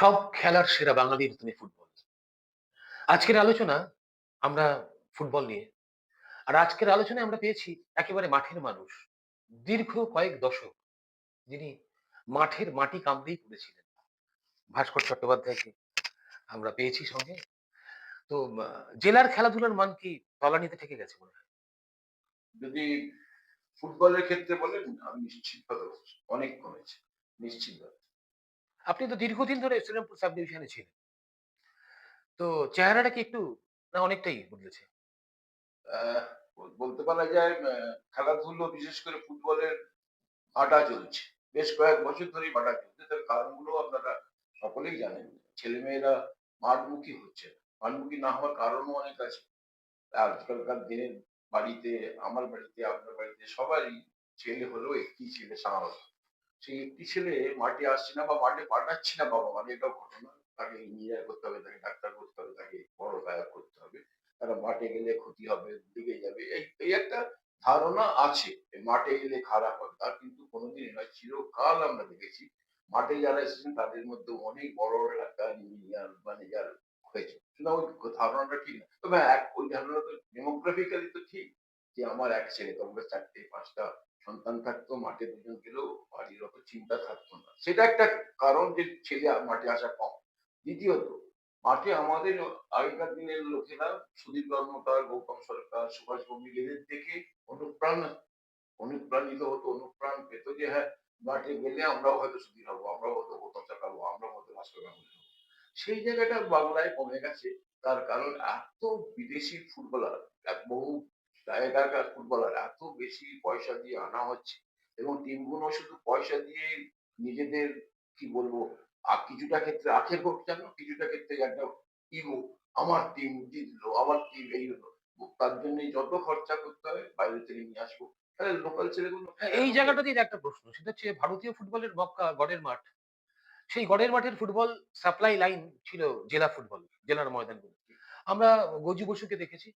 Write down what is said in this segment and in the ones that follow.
সব খেলার সেরা বাঙালির তুমি ফুটবল। আজকের আলোচনা আমরা ফুটবল নিয়ে। আর আজকের আলোচনায় আমরা পেয়েছি একেবারে মাঠের মানুষ। দীর্ঘ কয়েক দশক যিনি মাঠের মাটি কামড়েই পড়েছিলেন। ভাস্কর চট্টোপাধ্যায়কে আমরা পেয়েছি সঙ্গে। তো জেলার খেলাধুলার মান কি তলানিতে ঠেকে গেছে মনে হয়? যদি ফুটবলের ক্ষেত্রে বলেন, আমি নিশ্চিতভাবে অনেক কমেছে। নিশ্চিতভাবে। আপনি তো দীর্ঘদিন ধরে শ্রীরামপুর সাব ডিভিশনে ছিলেন। তো চেহারাটা কি একটু না অনেকটাই বদলেছে? বলতে পারা যায় খেলাধুলো বিশেষ করে ফুটবলের ভাটা চলছে। বেশ কয়েক বছর ধরেই ভাটা চলছে। তার কারণগুলো আপনারা সকলেই জানেন। ছেলেমেয়েরা মাঠমুখী হচ্ছে। মাঠমুখী না হওয়ার কারণও অনেক আছে। আজকালকার দিনে বাড়িতে, আমার বাড়িতে, আপনার বাড়িতে সবারই ছেলে হলেও একটি ছেলে স্বাভাবিক। সেই একটি ছেলে মাঠে আসছে না বা মাঠে পাঠাচ্ছে না বাবা-মা এটাও ঘটনা। তাকে ইঞ্জিনিয়ার করতে হবে, তাকে ডাক্তার করতে হবে, তাকে বড় গায়ক করতে হবে। তারা মাঠে গেলে ক্ষতি হবে, দিকে যাবে। এই এই একটা ধারণা আছে। মাঠে গেলে খারাপ হবে। তা কিন্তু কোনদিনই নয়। চিরকাল আমরা দেখেছি মাঠে যারা এসেছেন তাদের মধ্যে অনেক বড়, বড় ডাক্তার, ইঞ্জিনিয়ার, ম্যানেজার হয়েছে। সুতরাং ওই ধারণাটা ঠিক না। তবে এক ওই ধারণা তো ডেমোগ্রাফিক্যালি তো ঠিক। যে আমার এক ছেলে তখন ৪ টে ৫ টা সন্তান থাকতো, মাঠে দুজন গেলেও বাড়ির অত চিন্তা থাকতো না। সেটা একটা কারণ যে ছেলে মাঠে আসা কম। দ্বিতীয়ত মাঠে আমাদের আগেকার দিনের লোকেরা সুধীর কর্মকার, গৌতম সরকার, সুভাষ ভৌমিক এদের দেখে অনুপ্রাণ অনুপ্রাণিত হতো, অনুপ্রাণ পেত যে হ্যাঁ, মাঠে গেলে আমরাও হয়তো সুধীর হব, আমরাও হয়তো গৌতম হব, আমরাও হয়তো ভাস্কর হব। সেই জায়গাটা বাংলায় কমে গেছে। তার কারণ এত বিদেশি ফুটবলার, এক জায়গাকার ফুটবলার এত বেশি পয়সা দিয়ে আনা হচ্ছে এবং টিমগুলো শুধু পয়সা দিয়ে নিজেদের কি বলব কিছুটা ক্ষেত্রে আখের হোক যেন কিছুটা ক্ষেত্রে একটা ইগো আমার টিম জিতলো, আমার টিম এই হলো। তার জন্যই যত খরচা করতে হয় বাইরে থেকে নিয়ে আসব। তাহলে লোকাল ছেলেগুলো হ্যাঁ, এই জায়গাটাতেই একটা প্রশ্ন। সেটা হচ্ছে ভারতীয় ফুটবলের মক্কা গড়ের মাঠ। সেই গড়ের মাঠের ফুটবল সাপ্লাই লাইন ছিল জেলা ফুটবল, জেলার ময়দানগুলো। আমরা গজু বসুকে দেখেছি।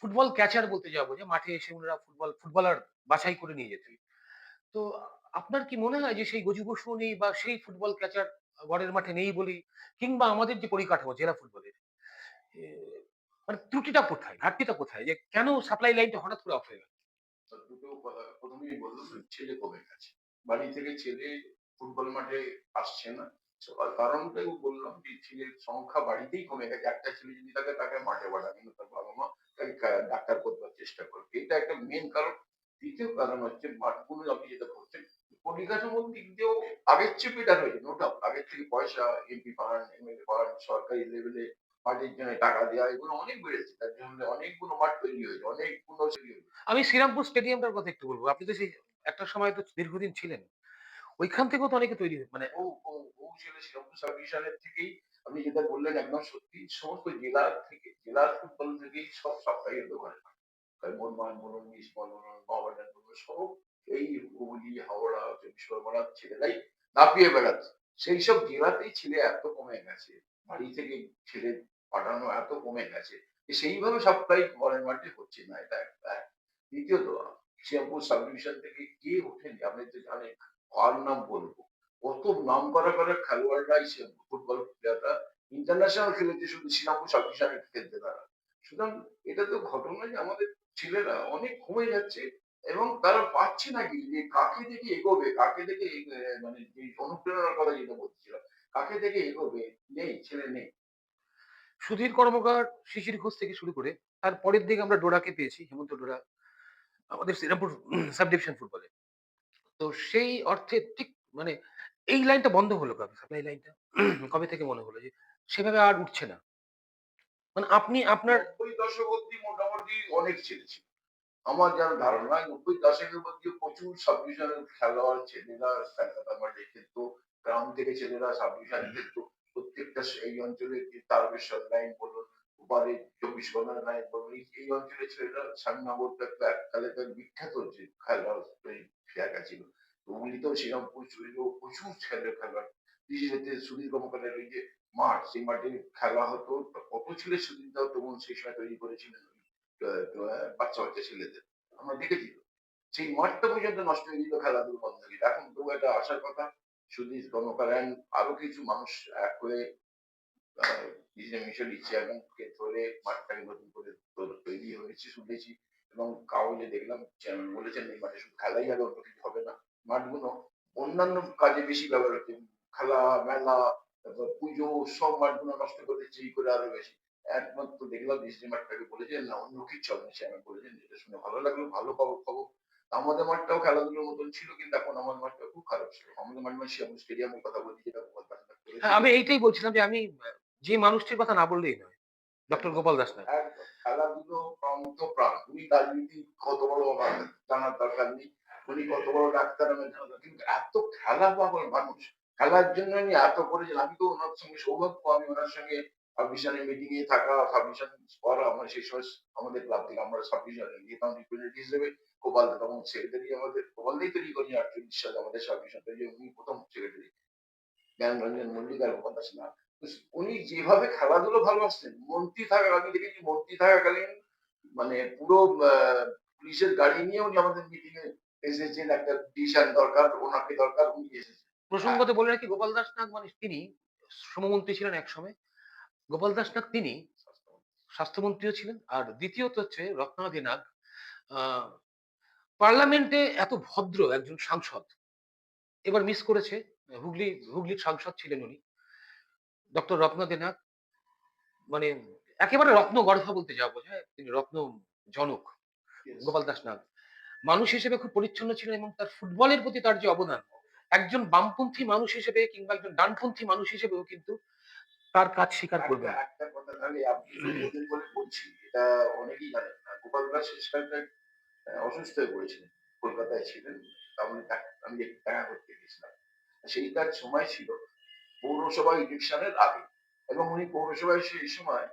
ফুটবল ক্যাচার বলতে যাব যে মাঠে এসে উনারা ফুটবল ফুটবলার বাছাই করে নিয়ে যেতেন। তো আপনার কি মনে হয় যে সেই গজু বসু নেই বা সেই ফুটবল ক্যাচার গড়ের মাঠে নেই বলেই কিংবা আমাদের যে পরিকাঠামো, জেলা ফুটবলের মানে ত্রুটিটা কোথায়? ঘাটতিটা কোথায়? যে কেন সাপ্লাই লাইনটা হঠাৎ করে অফ হয়ে গেল? দুটো ১ম বললাম ছেলে কমে গেছে। বাড়ি থেকে ছেলে ফুটবল মাঠে আসছে না। আর বললাম যে ছেলের সংখ্যা বাড়িতেই কমে গেছে। একটা ছেলে যদি থাকে তাকে মাঠে পাঠাবে না তার বাবা-মা তাকে কা ডাক্তার করবার চেষ্টা করবে। এটা একটা মেইন কারণ। দ্বিতীয় কারণ হচ্ছে মাঠগুলো আপনি যেটা বলছেন, পরিকাঠামোর দিক দিয়েও আগের চেয়ে বেটার হয়েছে নো ডাউট। আগের থেকে পয়সা এমপি ফান্ড, এমএলএ ফান্ড, সরকারি লেভেলে জন্য টাকা দেওয়া এগুলো অনেক বেড়েছে। তার জন্য অনেকগুলো মাঠ তৈরি হয়েছে। অনেকগুলো। আমি শ্রীরামপুর স্টেডিয়ামটার কথা একটু বলব। আপনি তো সেই একটা সময় তো দীর্ঘদিন ছিলেন। ওইখান থেকেও তো অনেকে তৈরি মানে ও বহু ছেলে শ্রীরামপুর সাব থেকেই আপনি যেটা বললেন একদম সত্যি সমস্ত জেলার থেকে জেলার ফুটবল থেকেই সব সাপ্লাইয়ের দোকানে তাই মোহনবাগান বলুন, সব এই হুগলি, হাওড়া, চব্বিশ ছেলেরাই দাপিয়ে বেড়াচ্ছে। সেই সব জেলাতেই ছেলে এত কমে গেছে। বাড়ি থেকে ছেলে পাঠানো এত কমে গেছে সেইভাবে সাপ্লাই ঘরের মাঠে হচ্ছে না এটা একটা। দ্বিতীয়ত শ্রীরামপুর সাব ডিভিশন থেকে কে ওঠেনি আপনি তো জানেন কার নাম বলব? কত নাম করা, করা খেলোয়াড়রাই সে ফুটবল প্লেয়াররা ইন্টারন্যাশনাল খেলেছে শুধু শ্রীরামপুর সাব ডিভিশনে খেলতে তারা। সুতরাং এটা তো ঘটনা যে আমাদের ছেলেরা অনেক কমে যাচ্ছে এবং তারা পাচ্ছে না কি যে কাকে দেখে এগোবে, কাকে দেখে মানে যে অনুপ্রেরণার কথা যেটা বলছিলাম, কাকে দেখে এগোবে? নেই, ছেলে নেই। সুধীর কর্মকার, শিশির ঘোষ থেকে শুরু করে তার পরের দিকে আমরা ডোরাকে পেয়েছি, হেমন্ত ডোরা। আমাদের শ্রীরামপুর সাব ডিভিশন ফুটবলে। তো সেই অর্থে ঠিক মানে এই লাইনটা বন্ধ হলো কবে? সাপ্লাই লাইনটা? কবে থেকে মনে হলো যে সেভাবে আর উঠছে না? মানে আপনি আপনার ৯০ দশক অব্দি মোটামুটি অনেক ছেলে আমার যার ধারণা ৯০ দশকের মধ্যে প্রচুর সাবডিভিশনের খেলোয়াড় ছেলেরা মাঠে খেলতো। গ্রাম থেকে ছেলেরা সাব ডিভিশনে খেলতো। প্রত্যেকটা এই অঞ্চলের যে তারকেশ্বর লাইন বলুন, ওপারে চব্বিশ পরগনা লাইন বলুন, এই এই অঞ্চলের ছেলেরা তো একটা বিখ্যাত যে খেলোয়াড় এই জায়গা ছিল। হুগলিতেও শ্রীরামপুর চুরিতেও প্রচুর ছেলে খেলোয়াড়। বিশেষত সুধীর কর্মকারের ওই যে মাঠ, সেই মাঠে খেলা হতো। কত ছেলে সুবিধাও তখন সেই সময় তৈরি করেছিলেন বাচ্চা, বাচ্চা ছেলেদের। আমরা দেখেছি সেই মাঠটা পর্যন্ত নষ্ট হয়ে গেছিল খেলাধুলো বন্ধ হয়ে এখন তবু একটা আশার কথা সুদীপ কর্মকারায়ণ আরও কিছু মানুষ এক হয়ে মিশনের চেয়ারম্যানকে ধরে মাঠটাকে নতুন করে তো- তৈরি হয়েছে শুনেছি এবং কাগজে দেখলাম চেয়ারম্যান বলেছেন এই মাঠে শুধু খেলাই হবে অন্য কিছু হবে না মাঠগুলো অন্যান্য কাজে বেশি ব্যবহার হচ্ছে। খেলা মেলা তারপর পুজো সব মাঠগুলো নষ্ট করে দিচ্ছে এই করে আরও বেশি। একমাত্র দেখলাম ডিসি মাঠটাকে বলেছেন না অন্য কিছু হবে না চেয়ারম্যান বলেছেন যেটা শুনে ভালো লাগল ভালো খবর খবর। আমাদের মাঠটাও খেলাধুলোর মতন ছিল কিন্তু এখন আমার মাঠটা খুব খারাপ ছিল। আমাদের মাঠ মানে শিয়াম স্টেডিয়ামের কথা বলছি যেটা গোপাল। হ্যাঁ, আমি এইটাই বলছিলাম যে আমি যে মানুষটির কথা না বললেই নয় ডক্টর গোপাল দাস একদম। খেলাধুলো প্রান্ত প্রাণ তুমি রাজনীতি কত বড় আমার জানার দরকার নেই। উনি কত বড় ডাক্তার আমি কিন্তু এত খেলা পাগল মানুষ। খেলার জন্য উনি এত করেছেন আমি তো ওনার সঙ্গে সৌভাগ্য, আমি ওনার সঙ্গে সাবমিশনের মিটিং এ থাকা সাবমিশন করা, আমার সেই সময় আমাদের ক্লাব থেকে আমরা সাবমিশনে যেতাম হিসেবে গোপাল সেক্রেটারি আমাদের তৈরি করি আটচল্লিশ আমাদের সাবমিশন তৈরি উনি প্রথম সেক্রেটারি জ্ঞান রঞ্জন মল্লিক আর গোপাল দাস না। উনি যেভাবে খেলাধুলো ভালোবাসতেন, মন্ত্রী থাকা আমি দেখেছি মন্ত্রী থাকাকালীন মানে পুরো পুলিশের গাড়ি নিয়ে উনি আমাদের মিটিং এ এসেছেন একটা ডিসিশন দরকার ওনাকে দরকার উনি এসেছেন। প্রসঙ্গত বলে রাখি গোপাল দাস নাগ মানে তিনি শ্রমমন্ত্রী ছিলেন এক সময়। গোপাল দাস নাগ তিনি স্বাস্থ্যমন্ত্রীও ছিলেন। আর দ্বিতীয়ত হচ্ছে রত্নাদি নাগ। পার্লামেন্টে এত ভদ্র একজন সাংসদ এবার মিস করেছে হুগলি হুগলির সাংসদ ছিলেন উনি। ডক্টর রত্নাদি নাগ মানে একেবারে রত্ন গর্ভা বলতে যাব হ্যাঁ তিনি রত্ন জনক গোপাল দাস নাগ মানুষ হিসেবে খুব পরিচ্ছন্ন ছিলেন এবং তার ফুটবলের প্রতি তার যে অবদান একজন বামপন্থী মানুষ হিসেবে কিংবা একজন ডানপন্থী মানুষ হিসেবেও কিন্তু তার কাজ স্বীকার করবে একটা- কথা তাহলে আপনি বলছি এটা অনেকেই জানেন না। গোপাল দাস অসুস্থ হয়ে পড়েছিলেন কলকাতায় ছিলেন। আমি তাকে- আমি একটু দেখা করতে গেছিলাম। সেইটার সময় ছিল পৌরসভা ইলেকশনের আগে এবং উনি পৌরসভায় সেই সময়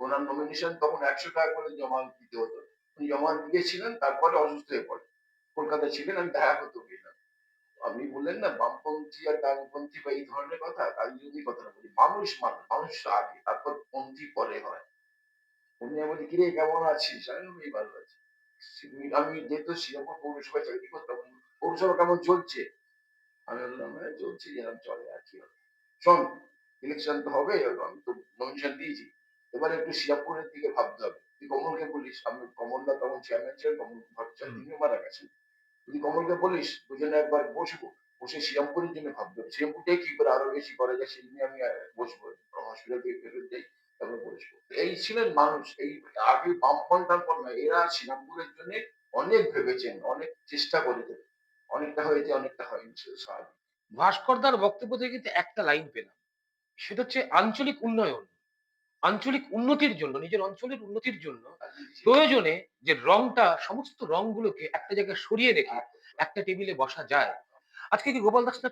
ওনার নমিনেশন তখন একশো টাকা করে জমা দিতে হতো। উনি জমা দিয়েছিলেন তারপরে অসুস্থ হয়ে পড়ে কলকাতায় ছিলেন, আমি দেখা করতে গেলাম। আপনি বললেন না, বামপন্থী আর ডানপন্থী বা এই ধরনের কথা তাই যদি কথা বলি। মানুষ মানুষ মানুষ আগে, তারপর পন্থী পরে হয়। উনি আমি বলি, কিরে, কেমন আছিস? আমি ভালো আছি আমি যেহেতু শ্রীরামপুর পৌরসভায় চাকরি করতাম পৌরসভা কেমন চলছে? আমি বললাম হ্যাঁ চলছে যেরকম চলে আর কি। শোন ইলেকশন তো হবে, আমি তো নমিনেশন দিয়েছি। এবার একটু শ্রীরামপুরের দিকে ভাবতে হবে। তুই কমলকে বলিস আমি কমলদা তখন চেয়ারম্যান ছিলেন কমল হুম। তিনিও মারা গেছেন। তুই কমলকে বলিস দুজনে একবার বসবো। বসে শ্রীরামপুরের জন্য ভাবতে হবে। শ্রীরামপুরটাই কি করে আরও বেশি করা যায় সেই নিয়ে আমি বসবো হসপিটাল থেকে ফেরত যাই তারপরে বসবো। এই ছিলেন মানুষ। এই আগে বামপন্থার পর নয়। এরা শ্রীরামপুরের জন্য অনেক ভেবেছেন অনেক চেষ্টা করেছেন। অনেকটা হয়েছে অনেকটা হয়নি স্বাভাবিক। ভাস্করদার বক্তব্য থেকে কিন্তু একটা লাইন পেলাম। সেটা হচ্ছে আঞ্চলিক উন্নয়ন। আঞ্চলিক উন্নতির জন্য নিজের অঞ্চলের উন্নতির জন্য প্রয়োজনে যে রংটা সমস্ত রংগুলোকে একটা জায়গায় সরিয়ে রেখে একটা টেবিলে বসা যায়। আজকে কি গোপাল দাস আহ,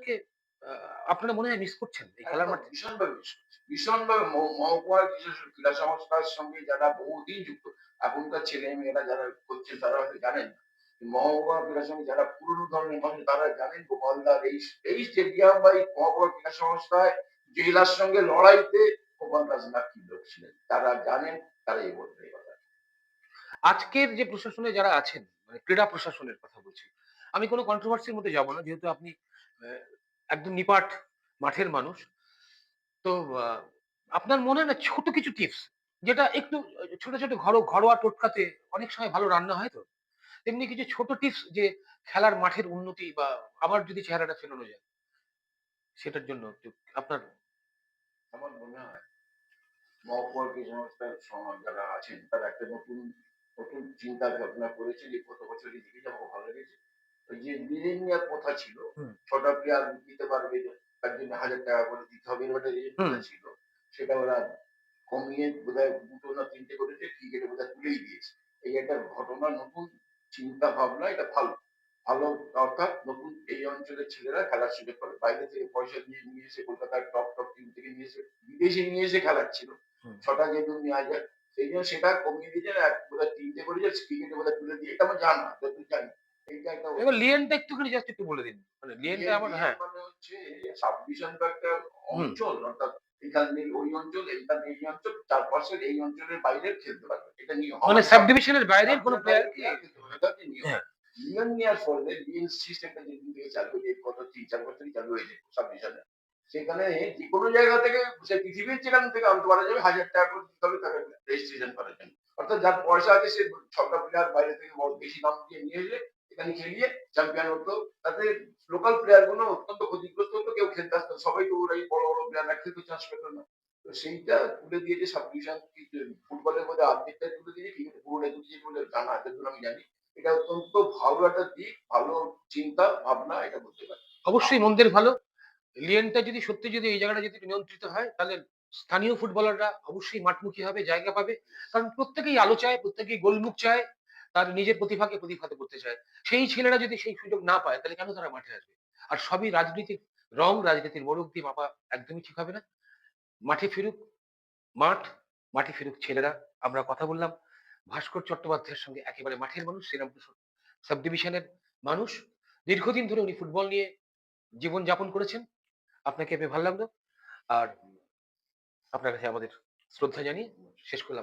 আপনারা মনে হয় মিস করছেন এই খেলার মাঠে ভীষণভাবে ভীষণভাবে মহ- মহকুমার বিশেষ ক্রীড়া সংস্থার সঙ্গে যারা বহুদিন যুক্ত এখনকার ছেলে মেয়েরা যারা করছেন তারা হয়তো জানেন। মহকুমা ক্রীড়া সঙ্গে যারা পুরনো ধরনের মানুষ তারা জানেন গোপালদার এই এই স্টেডিয়াম বা এই মহকুমা ক্রীড়া সংস্থায় জেলার সঙ্গে লড়াইতে দাস কি লোক ছিলেন? তারা জানেন, তারা এই বলতে আজকের যে প্রশাসনে যারা আছেন মানে ক্রীড়া প্রশাসনের কথা বলছি, আমি কোনো কন্ট্রোভার্সির মধ্যে যাব না, যেহেতু আপনি একদম নিপাট মাঠের মানুষ। তো আপনার মনে হয় না ছোট কিছু টিপস যেটা একটু ছোট ছোট ঘর, ঘরোয়া টোটকাতে অনেক সময় ভালো রান্না হয় তো? তেমনি কিছু ছোট টিপস যে খেলার মাঠের উন্নতি বা আবার যদি চেহারাটা ফেরানো যায়, সেটার জন্য আপনার ক্রীড়া সংস্থার যারা আছেন তারা একটা নতুন নতুন চিন্তা ভাবনা করেছে যে কত বছরই দিকে যাব ভালো লেগেছে যে মিলেনিয়ার কথা ছিল ছটা প্লেয়ার দিতে পারবে তার হাজার টাকা করে দিতে হবে ছিল সেটা ওরা কমিয়ে বোধহয় দুটো না তিনটে করেছে ক্রিকেটে বোধহয় তুলেই দিয়েছে এই একটা ঘটনা নতুন চিন্তা ভাবনা এটা ভালো ভালো অর্থাৎ নতুন এই অঞ্চলের ছেলেরা খেলার সুযোগ পাবে বাইরে থেকে পয়সা দিয়ে নিয়ে এসে কলকাতার টপ টপ টিম থেকে নিয়ে এসে বিদেশে নিয়ে এসে খেলাচ্ছিল। ছটা যেহেতু নেওয়া যায় সেই জন্য সেটা কমিয়ে দিয়েছে এক বোধহয় তিনটে করে যাচ্ছে ক্রিকেটে বোধহয় তুলে দিয়ে এটা আমার জানা যতদূর জানি এইটা এবার লিয়েনটা একটুখানি জাস্ট একটু বলে দিন। মানে লিয়েনটা আমার হ্যাঁ। মানে হচ্ছে সাবডিভিশন তো একটা অঞ্চল অর্থাৎ এখান থেকে ওই অঞ্চল এই অঞ্চল চারপাশের এই অঞ্চলের বাইরে খেলতে পারবে। এটা নিয়ম। মানে বাইরের কোনো নিয়ম। হ্যাঁ। ইউনিয়ন নেওয়ার ফলে বিএন সিস্টেমটা যেদিন থেকে চালু গত তিন চার বছরই চালু হয়েছে সেখানে যে কোনো জায়গা থেকে সে পৃথিবীর যেখান থেকে আনতে পারা যাবে, হাজার টাকা করে দিতে হবে তাকে রেজিস্ট্রেশন করার জন্য। অর্থাৎ যার পয়সা আছে সে ছটা প্লেয়ার বাইরে থেকে বড় বেশি দাম দিয়ে নিয়ে এসে এখানে খেলিয়ে চ্যাম্পিয়ন হতো। তাতে লোকাল প্লেয়ারগুলো অত্যন্ত ক্ষতিগ্রস্ত হতো, কেউ খেলতে আসতো সবাই তো ওরাই বড় বড় প্লেয়াররা খেলতে চান্স পেতো না। তো সেইটা তুলে দিয়েছে সাব ডিভিশন ফুটবলের মধ্যে অর্ধেকটা তুলে দিয়েছে আছে পুরোটা তুলে দিয়েছে বলে জানা আছে আমি জানি। এটা অত্যন্ত ভালো একটা দিক, ভালো চিন্তা, ভাবনা, এটা বলতে পারি। অবশ্যই মন্দের ভালো। লিয়েনটা যদি সত্যি যদি এই জায়গাটা যদি নিয়ন্ত্রিত হয়, তাহলে স্থানীয় ফুটবলাররা অবশ্যই মাঠমুখী হবে, জায়গা পাবে। কারণ প্রত্যেকেই আলো চায়, প্রত্যেকেই গোলমুখ চায়, তার নিজের প্রতিভাকে প্রতিভাত করতে চায়। সেই ছেলেরা যদি সেই সুযোগ না পায়, তাহলে কেন তারা মাঠে আসবে? আর সবই রাজনীতির রং, রাজনীতির মোড়ক দিয়ে মাপা একদমই ঠিক হবে না। মাঠে ফিরুক, মাঠ, মাঠে ফিরুক ছেলেরা। আমরা কথা বললাম, ভাস্কর চট্টোপাধ্যায়ের সঙ্গে একেবারে মাঠের মানুষ শ্রীরামপুর সাব ডিভিশনের মানুষ। দীর্ঘদিন ধরে উনি ফুটবল নিয়ে জীবন যাপন করেছেন। আপনাকে পেয়ে ভালো লাগল। আর আপনার কাছে আমাদের শ্রদ্ধা জানিয়ে শেষ করলাম।